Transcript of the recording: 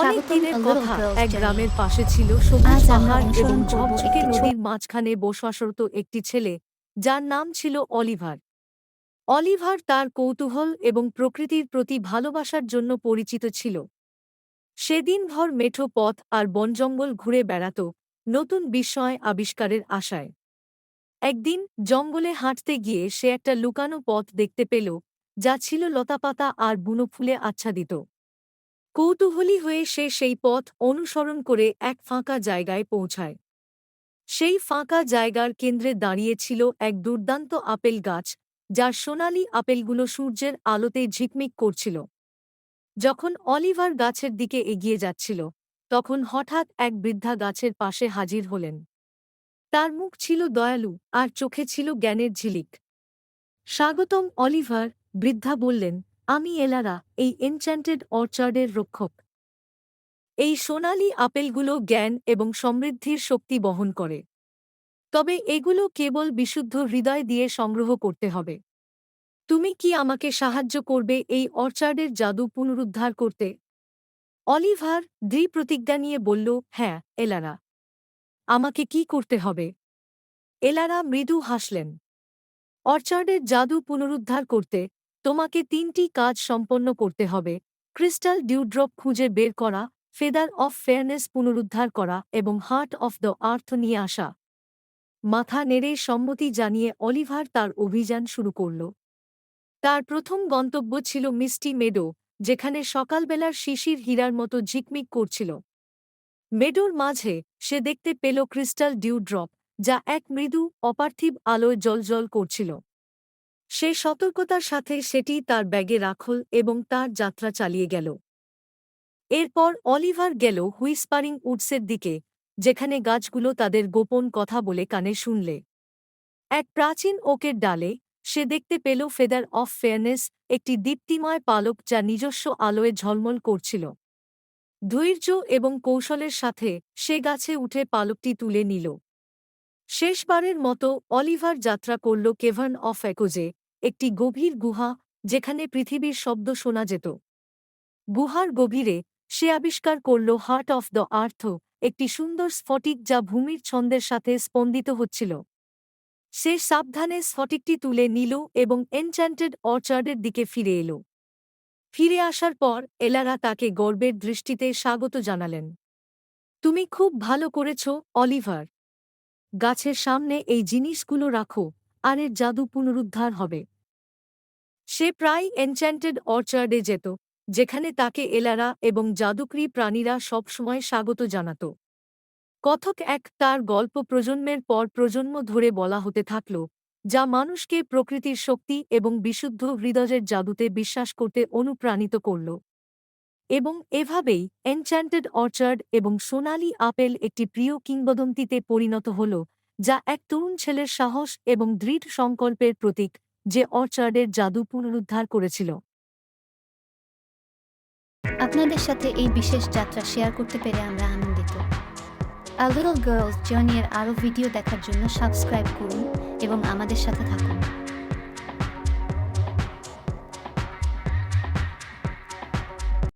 অনেক দিনের কথা এক গ্রামের পাশে ছিল সবুজ পাহাড় এবং ঝকঝকে নদীর মাঝখানে বসবাসরত একটি ছেলে যার নাম ছিল অলিভার। অলিভার তার কৌতূহল এবং প্রকৃতির প্রতি ভালোবাসার জন্য পরিচিত ছিল। সেদিনভর মেঠো পথ আর বনজঙ্গল ঘুরে বেড়াত নতুন বিস্ময় আবিষ্কারের আশায়। একদিন জঙ্গলে হাঁটতে গিয়ে সে একটা লুকানো পথ দেখতে পেল যা ছিল লতাপাতা আর বুনো ফুলে আচ্ছাদিত। কৌতূহলী হয়ে সে সেই পথ অনুসরণ করে এক ফাঁকা জায়গায় পৌঁছায়। সেই ফাঁকা জায়গার কেন্দ্রে দাঁড়িয়ে ছিল এক দুর্দান্ত আপেল গাছ, যার সোনালি আপেলগুলো সূর্যের আলোতে ঝিকমিক করছিল। যখন অলিভার গাছের দিকে এগিয়ে যাচ্ছিল, তখন হঠাৎ এক বৃদ্ধা গাছের পাশে হাজির হলেন। তার মুখ ছিল দয়ালু আর চোখে ছিল জ্ঞানের ঝিলিক। স্বাগতম অলিভার, বৃদ্ধা বললেন আমি এলারা, এই এনচ্যান্টেড অর্চার্ডের রক্ষক। এই সোনালি আপেলগুলো জ্ঞান এবং সমৃদ্ধির শক্তি বহন করে। তবে এগুলো কেবল বিশুদ্ধ হৃদয় দিয়ে সংগ্রহ করতে হবে। তুমি কি আমাকে সাহায্য করবে এই অর্চার্ডের জাদু পুনরুদ্ধার করতে? অলিভার দৃঢ় প্রতিজ্ঞা নিয়ে বলল হ্যাঁ এলারা। আমাকে কি করতে হবে? এলারা মৃদু হাসলেন। অর্চার্ডের জাদু পুনরুদ্ধার করতে তোমাকে তিনটি কাজ সম্পন্ন করতে হবে। ক্রিস্টাল ডিউড্রপ খুঁজে বের করা, ফেদার অফ ফেয়ারনেস পুনরুদ্ধার করা এবং হার্ট অফ দ্য আর্থ নিয়ে আসা। মাথা নেড়ে সম্মতি জানিয়ে অলিভার তার অভিযান শুরু করল। তার প্রথম গন্তব্য ছিল মিষ্টি মেডো, যেখানে সকালবেলার শিশির হীরার মতো ঝিকমিক করছিল। মেডোর মাঝে সে দেখতে পেল ক্রিস্টাল ডিউড্রপ, যা এক মৃদু অপার্থিব আলোয় জলজল করছিল। সে সতর্কতার সাথে সেটি তার ব্যাগে রাখল এবং তার যাত্রা চালিয়ে গেল। এরপর অলিভার গেল হুইসপারিং উডসের দিকে, যেখানে গাছগুলো তাদের গোপন কথা বলে কানে শুনলে। এক প্রাচীন ওকের ডালে, সে দেখতে পেল ফেদার অফ ফেয়ারনেস একটি দীপ্তিময় পালক যা নিজস্ব আলোয় ঝলমল করছিল। ধৈর্য এবং কৌশলের সাথে সে গাছে উঠে পালকটি তুলে নিল। শেষবারের মতো অলিভার যাত্রা করল কেভার্ন অফ একোজে একটি গভীর গুহা যেখানে পৃথিবীর শব্দ শোনা যেত। গুহার গভীরে সে আবিষ্কার করল হার্ট অফ দ্য আর্থ একটি সুন্দর স্ফটিক যা ভূমির ছন্দের সাথে স্পন্দিত হচ্ছিল। সে সাবধানে স্ফটিকটি তুলে নিল এবং এনচ্যান্টেড অর্চার্ডের দিকে ফিরে এল। ফিরে আসার পর এলারা তাকে গর্বের দৃষ্টিতে স্বাগত জানালেন। তুমি খুব ভালো করেছ, অলিভার। গাছের সামনে এই জিনিসগুলো রাখো আর এর জাদু পুনরুদ্ধার হবে। সে প্রায় এনচ্যান্টেড অর্চার্ডে যেত, যেখানে তাকে এলারা এবং জাদুকরী প্রাণীরা সবসময় স্বাগত জানাত। কথক এক তার গল্প প্রজন্মের পর প্রজন্ম ধরে বলা হতে থাকল, যা মানুষকে প্রকৃতির শক্তি এবং বিশুদ্ধ হৃদয়ের জাদুতে বিশ্বাস করতে অনুপ্রাণিত করল। এবং এভাবেই এনচ্যান্টেড অর্চার্ড এবং সোনালি আপেল একটি প্রিয় কিংবদন্তিতে পরিণত হল যা এক তরুণ ছেলের সাহস এবং দৃঢ় সংকল্পের প্রতীক যে অর্চার্ডের জাদু পুনরুদ্ধার করেছিল। আপনাদের সাথে এই বিশেষ যাত্রা শেয়ার করতে পেরে আমরা আনন্দিত। আ গার্লস জার্নি এর আরও ভিডিও দেখার জন্য সাবস্ক্রাইব করুন এবং আমাদের সাথে থাকুন।